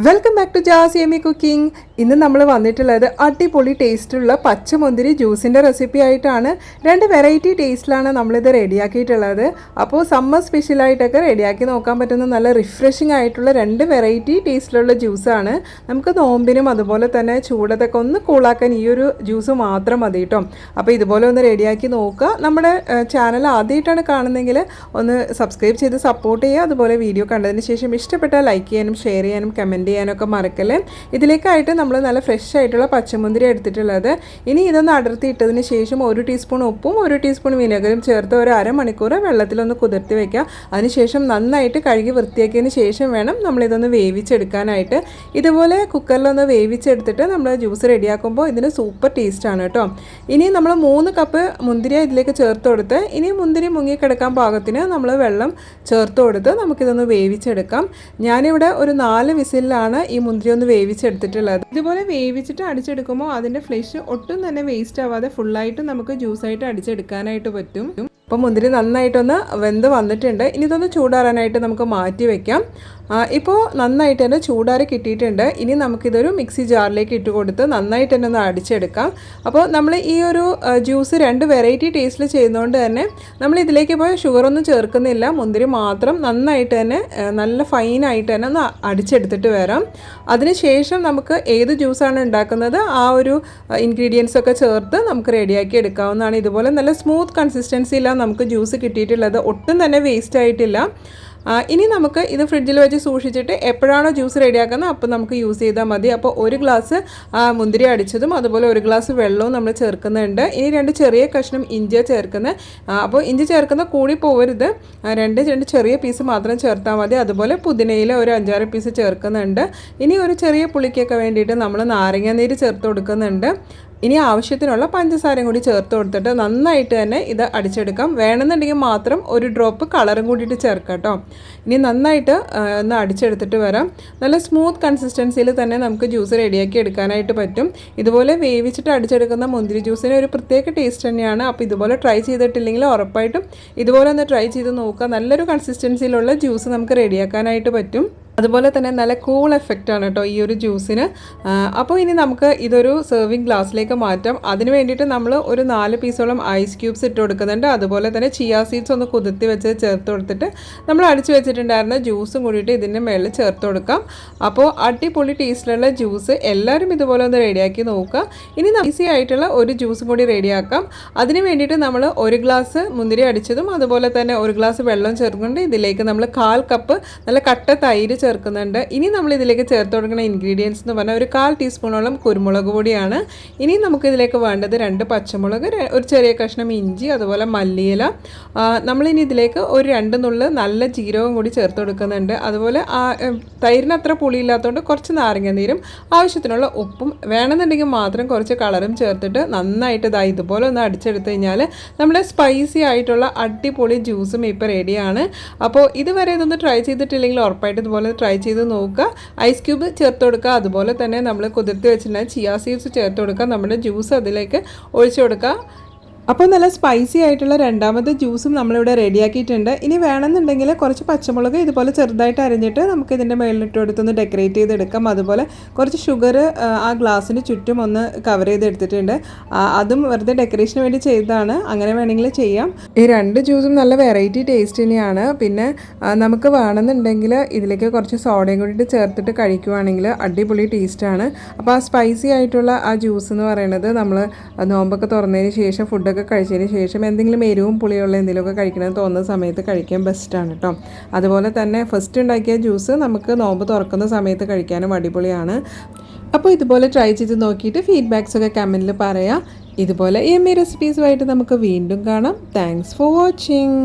Welcome back to Jazz Yemi Cooking. ഇന്ന് നമ്മൾ വന്നിട്ടുള്ളത് അടിപൊളി ടേസ്റ്റുള്ള പച്ചമുന്തിരി ജ്യൂസിന്റെ റെസിപ്പി ആയിട്ടാണ്. രണ്ട് വെറൈറ്റി ടേസ്റ്റിലാണ് നമ്മളിത് റെഡിയാക്കിയിട്ടുള്ളത് അപ്പോൾ സമ്മർ സ്പെഷ്യലായിട്ടൊക്കെ റെഡിയാക്കി നോക്കാൻ പറ്റുന്ന നല്ല റിഫ്രഷിംഗ് ആയിട്ടുള്ള രണ്ട് വെറൈറ്റി ടേസ്റ്റിലുള്ള ജ്യൂസാണ് നമുക്ക് നോമ്പിനും അതുപോലെ തന്നെ ചൂടത്തൊക്കെ ഒന്ന് കൂളാക്കാൻ ഈ ഒരു ജ്യൂസ് മാത്രം മതി കേട്ടോ അപ്പോൾ ഇതുപോലെ ഒന്ന് റെഡിയാക്കി നോക്കുക. നമ്മുടെ ചാനൽ ആദ്യമായിട്ടാണ് കാണുന്നതെങ്കിൽ ഒന്ന് സബ്സ്ക്രൈബ് ചെയ്ത് സപ്പോർട്ട് ചെയ്യുക. അതുപോലെ വീഡിയോ കണ്ടതിന് ശേഷം ഇഷ്ടപ്പെട്ടാൽ ലൈക്ക് ചെയ്യാനും ഷെയർ ചെയ്യാനും കമന്റ് ചെയ്യാനൊക്കെ മറക്കല്ലേ. ഇതിലേക്കായിട്ട് നമ്മൾ നല്ല ഫ്രഷ് ആയിട്ടുള്ള പച്ചമുന്തിരി എടുത്തിട്ടുള്ളത്. ഇനി ഇതൊന്ന് അടർത്തി ഇട്ടതിന് ശേഷം ഒരു ടീസ്പൂൺ ഉപ്പും ഒരു ടീസ്പൂൺ വിനെഗറും ചേർത്ത് ഒരു അരമണിക്കൂർ വെള്ളത്തിലൊന്ന് കുതിർത്തി വയ്ക്കുക അതിനുശേഷം നന്നായിട്ട് കഴുകി വൃത്തിയാക്കിയതിന് ശേഷം വേണം നമ്മളിതൊന്ന് വേവിച്ചെടുക്കാനായിട്ട്. ഇതുപോലെ കുക്കറിലൊന്ന് വേവിച്ചെടുത്തിട്ട് നമ്മൾ ജ്യൂസ് റെഡിയാക്കുമ്പോൾ ഇതിന് സൂപ്പർ ടേസ്റ്റാണ് കേട്ടോ. ഇനി നമ്മൾ മൂന്ന് കപ്പ് മുന്തിരി ഇതിലേക്ക് ചേർത്ത് കൊടുത്ത് ഇനി മുന്തിരി മുങ്ങിക്കിടക്കാൻ പാകത്തിന് നമ്മൾ വെള്ളം ചേർത്ത് കൊടുത്ത് നമുക്കിതൊന്ന് വേവിച്ചെടുക്കാം. ഞാനിവിടെ ഒരു നാല് വിസിലാണ് ഈ മുന്തിരി ഒന്ന് വേവിച്ചെടുത്തിട്ടുള്ളത്. ഇതുപോലെ വേവിച്ചിട്ട് അടിച്ചെടുക്കുമ്പോൾ അതിന്റെ ഫ്ലഷ് ഒട്ടും തന്നെ വേസ്റ്റ് ആവാതെ ഫുള്ളായിട്ട് നമുക്ക് ജ്യൂസായിട്ട് അടിച്ചെടുക്കാനായിട്ട് പറ്റും. അപ്പോൾ മുന്തിരി നന്നായിട്ടൊന്ന് വെന്ത് വന്നിട്ടുണ്ട്. ഇനി ഇതൊന്ന് ചൂടാറാനായിട്ട് നമുക്ക് മാറ്റി വെക്കാം. ഇപ്പോൾ നന്നായിട്ട് തന്നെ ചൂടാറി കിട്ടിയിട്ടുണ്ട്. ഇനി നമുക്കിതൊരു മിക്സി ജാറിലേക്ക് ഇട്ട് കൊടുത്ത് നന്നായിട്ട് തന്നെ ഒന്ന് അടിച്ചെടുക്കാം. അപ്പോൾ നമ്മൾ ഈ ഒരു ജ്യൂസ് രണ്ട് വെറൈറ്റി ടേസ്റ്റിൽ ചെയ്യുന്നതുകൊണ്ട് തന്നെ നമ്മൾ ഇതിലേക്ക് ഇപ്പോൾ ഷുഗറൊന്നും ചേർക്കുന്നില്ല. മുന്തിരി മാത്രം നന്നായിട്ട് തന്നെ നല്ല ഫൈനായിട്ട് തന്നെ ഒന്ന് അടിച്ചെടുത്തിട്ട് വരാം. അതിനുശേഷം നമുക്ക് ഏത് ജ്യൂസാണ് ഉണ്ടാക്കുന്നത് ആ ഒരു ഇൻഗ്രീഡിയൻസ് ഒക്കെ ചേർത്ത് നമുക്ക് റെഡിയാക്കി എടുക്കാവുന്നതാണ്. ഇതുപോലെ നല്ല സ്മൂത്ത് കൺസിസ്റ്റൻസിയിലാണ് നമുക്ക് ജ്യൂസ് കിട്ടിയിട്ടുള്ളത്. ഒട്ടും തന്നെ വേസ്റ്റ് ആയിട്ടില്ല. ഇനി നമുക്ക് ഇത് ഫ്രിഡ്ജിൽ വെച്ച് സൂക്ഷിച്ചിട്ട് എപ്പോഴാണോ ജ്യൂസ് റെഡിയാക്കുന്നത് അപ്പോൾ നമുക്ക് യൂസ് ചെയ്താൽ മതി. അപ്പോൾ ഒരു ഗ്ലാസ് മുന്തിരി അടിച്ചതും അതുപോലെ ഒരു ഗ്ലാസ് വെള്ളവും നമ്മൾ ചേർക്കുന്നുണ്ട്. ഇനി രണ്ട് ചെറിയ കഷ്ണം ഇഞ്ചി ചേർക്കുന്നത്. അപ്പോൾ ഇഞ്ചി ചേർക്കുന്ന കൂടി പോവരുത്. രണ്ട് രണ്ട് ചെറിയ പീസ് മാത്രം ചേർത്താൽ മതി. അതുപോലെ പുതിനയിൽ ഒരു അഞ്ചാറ് പീസ് ചേർക്കുന്നുണ്ട്. ഇനി ഒരു ചെറിയ പുളിക്കൊക്കെ വേണ്ടിയിട്ട് നമ്മൾ നാരങ്ങ നീര് ചേർത്ത് കൊടുക്കുന്നുണ്ട്. ഇനി ആവശ്യത്തിനുള്ള പഞ്ചസാരയും കൂടി ചേർത്ത് കൊടുത്തിട്ട് നന്നായിട്ട് തന്നെ ഇത് അടിച്ചെടുക്കാം. വേണമെന്നുണ്ടെങ്കിൽ മാത്രം ഒരു ഡ്രോപ്പ് കളറും കൂടിയിട്ട് ചേർക്കാം കേട്ടോ. ഇനി നന്നായിട്ട് ഒന്ന് അടിച്ചെടുത്തിട്ട് വരാം. നല്ല സ്മൂത്ത് കൺസിസ്റ്റൻസിയിൽ തന്നെ നമുക്ക് ജ്യൂസ് റെഡിയാക്കി എടുക്കാനായിട്ട് പറ്റും. ഇതുപോലെ വേവിച്ചിട്ട് അടിച്ചെടുക്കുന്ന മുന്തിരി ജ്യൂസിന് ഒരു പ്രത്യേക ടേസ്റ്റ് തന്നെയാണ്. അപ്പോൾ ഇതുപോലെ ട്രൈ ചെയ്തിട്ടില്ലെങ്കിൽ ഉറപ്പായിട്ടും ഇതുപോലെ ഒന്ന് ട്രൈ ചെയ്ത് നോക്കുക. നല്ലൊരു കൺസിസ്റ്റൻസിയിലുള്ള ജ്യൂസ് നമുക്ക് റെഡിയാക്കാനായിട്ട് പറ്റും. അതുപോലെ തന്നെ നല്ല കൂൾ എഫക്റ്റ് ആണ് കേട്ടോ ഈ ഒരു ജ്യൂസിന് അപ്പോൾ ഇനി നമുക്ക് ഇതൊരു സെർവിങ് ഗ്ലാസ്സിലേക്ക് മാറ്റാം. അതിന് വേണ്ടിയിട്ട് നമ്മൾ ഒരു നാല് പീസോളം ഐസ് ക്യൂബ്സ് ഇട്ട് കൊടുക്കുന്നുണ്ട്. അതുപോലെ തന്നെ ചിയ സീഡ്സ് ഒന്ന് കുതിർത്തി വെച്ച് ചേർത്ത് കൊടുത്തിട്ട് നമ്മൾ അടിച്ചു വെച്ചിട്ടുണ്ടായിരുന്ന ജ്യൂസും കൂടിയിട്ട് ഇതിന്റെ മേളിൽ ചേർത്ത് കൊടുക്കാം. അപ്പോൾ അടിപൊളി ടേസ്റ്റിലുള്ള ജ്യൂസ് എല്ലാവരും ഇതുപോലെ ഒന്ന് റെഡിയാക്കി നോക്കുക. ഇനി ഈസി ആയിട്ടുള്ള ഒരു ജ്യൂസും കൂടി റെഡിയാക്കാം അതിന് വേണ്ടിയിട്ട് നമ്മൾ ഒരു ഗ്ലാസ് മുന്തിരി അടിച്ചതും അതുപോലെ തന്നെ ഒരു ഗ്ലാസ് വെള്ളം ചേർക്കുന്നുണ്ട്. ഇതിലേക്ക് നമ്മൾ കാൽ കപ്പ് നല്ല കട്ട തൈര് ചേർക്കുന്നുണ്ട്. ഇനി നമ്മൾ ഇതിലേക്ക് ചേർത്ത് കൊടുക്കുന്ന ഇൻഗ്രീഡിയൻസ് എന്ന് പറഞ്ഞാൽ ഒരു കാൽ ടീസ്പൂണോളം കുരുമുളക് പൊടിയാണ്. ഇനി നമുക്ക് ഇതിലേക്ക് വേണ്ടത് രണ്ട് പച്ചമുളക് ഒരു ചെറിയ കഷ്ണം ഇഞ്ചി അതുപോലെ മല്ലിയില. നമ്മളിനി ഇതിലേക്ക് ഒരു രണ്ട് നുള്ള് നല്ല ജീരകം കൂടി ചേർത്ത് കൊടുക്കുന്നുണ്ട്. അതുപോലെ ആ തൈരിന് അത്ര പുളിയില്ലാത്തതുകൊണ്ട് കുറച്ച് നാരങ്ങ നീരും ആവശ്യത്തിനുള്ള ഉപ്പും വേണമെന്നുണ്ടെങ്കിൽ മാത്രം കുറച്ച് കളറും ചേർത്തിട്ട് നന്നായിട്ട് ഇതാ ഇതുപോലെ ഒന്ന് അടിച്ചെടുത്ത് കഴിഞ്ഞാൽ നമ്മുടെ സ്പൈസി ആയിട്ടുള്ള അടിപൊളി ജ്യൂസും ഇപ്പോൾ റെഡിയാണ് അപ്പോൾ ഇതുവരെ ഇതൊന്ന് ട്രൈ ചെയ്തിട്ടില്ലെങ്കിൽ ഉറപ്പായിട്ട് ഇതുപോലെ ട്രൈ ചെയ്ത് നോക്കുക. ഐസ് ക്യൂബ് ചേർത്ത് കൊടുക്കുക. അതുപോലെ തന്നെ നമ്മൾ കുതിർത്ത് വെച്ചിട്ടുണ്ടെങ്കിൽ ചിയാ സീഡ്സ് ചേർത്ത് കൊടുക്കുക. നമ്മുടെ ജ്യൂസ് അതിലേക്ക് ഒഴിച്ചു കൊടുക്കുക. അപ്പോൾ നല്ല സ്പൈസി ആയിട്ടുള്ള രണ്ടാമത്തെ ജ്യൂസും നമ്മളിവിടെ റെഡിയാക്കിയിട്ടുണ്ട് ഇനി വേണമെന്നുണ്ടെങ്കിൽ കുറച്ച് പച്ചമുളക് ഇതുപോലെ ചെറുതായിട്ട് അരിഞ്ഞിട്ട് നമുക്ക് ഇതിന്റെ മേളിലിട്ട് കൊടുത്തൊന്ന് ഡെക്കറേറ്റ് ചെയ്തെടുക്കാം. അതുപോലെ കുറച്ച് ഷുഗർ ആ ഗ്ലാസ്സിന് ചുറ്റും ഒന്ന് കവർ ചെയ്തെടുത്തിട്ടുണ്ട്. അതും വെറുതെ ഡെക്കറേഷന് വേണ്ടി ചെയ്തതാണ്. അങ്ങനെ വേണമെങ്കിൽ ചെയ്യാം. ഈ രണ്ട് ജ്യൂസും നല്ല വെറൈറ്റി ടേസ്റ്റ് തന്നെയാണ്. പിന്നെ നമുക്ക് വേണമെന്നുണ്ടെങ്കിൽ ഇതിലേക്ക് കുറച്ച് സോഡയും കൂടിയിട്ട് ചേർത്തിട്ട് കഴിക്കുവാണെങ്കിൽ അടിപൊളി ടേസ്റ്റാണ് അപ്പോൾ ആ സ്പൈസി ആയിട്ടുള്ള ആ ജ്യൂസ് എന്ന് പറയുന്നത് നമ്മൾ നോമ്പൊക്കെ തുറന്നതിന് ശേഷം ഫുഡൊക്കെ ഫുഡൊക്കെ കഴിച്ചതിന് ശേഷം എന്തെങ്കിലും എരിവും പുളിയുള്ള എന്തെങ്കിലുമൊക്കെ കഴിക്കണമെന്ന് തോന്നുന്ന സമയത്ത് കഴിക്കാൻ ബെസ്റ്റാണ് കേട്ടോ അതുപോലെ തന്നെ ഫസ്റ്റ് ഉണ്ടാക്കിയ ജ്യൂസ് നമുക്ക് നോമ്പ് തുറക്കുന്ന സമയത്ത് കഴിക്കാനും അടിപൊളിയാണ്. അപ്പോൾ ഇതുപോലെ ട്രൈ ചെയ്ത് നോക്കിയിട്ട് ഫീഡ്ബാക്സ് ഒക്കെ കമന്റിൽ പറയാം. ഇതുപോലെ എം എ റെസിപ്പീസുമായിട്ട് നമുക്ക് വീണ്ടും കാണാം. Thanks for watching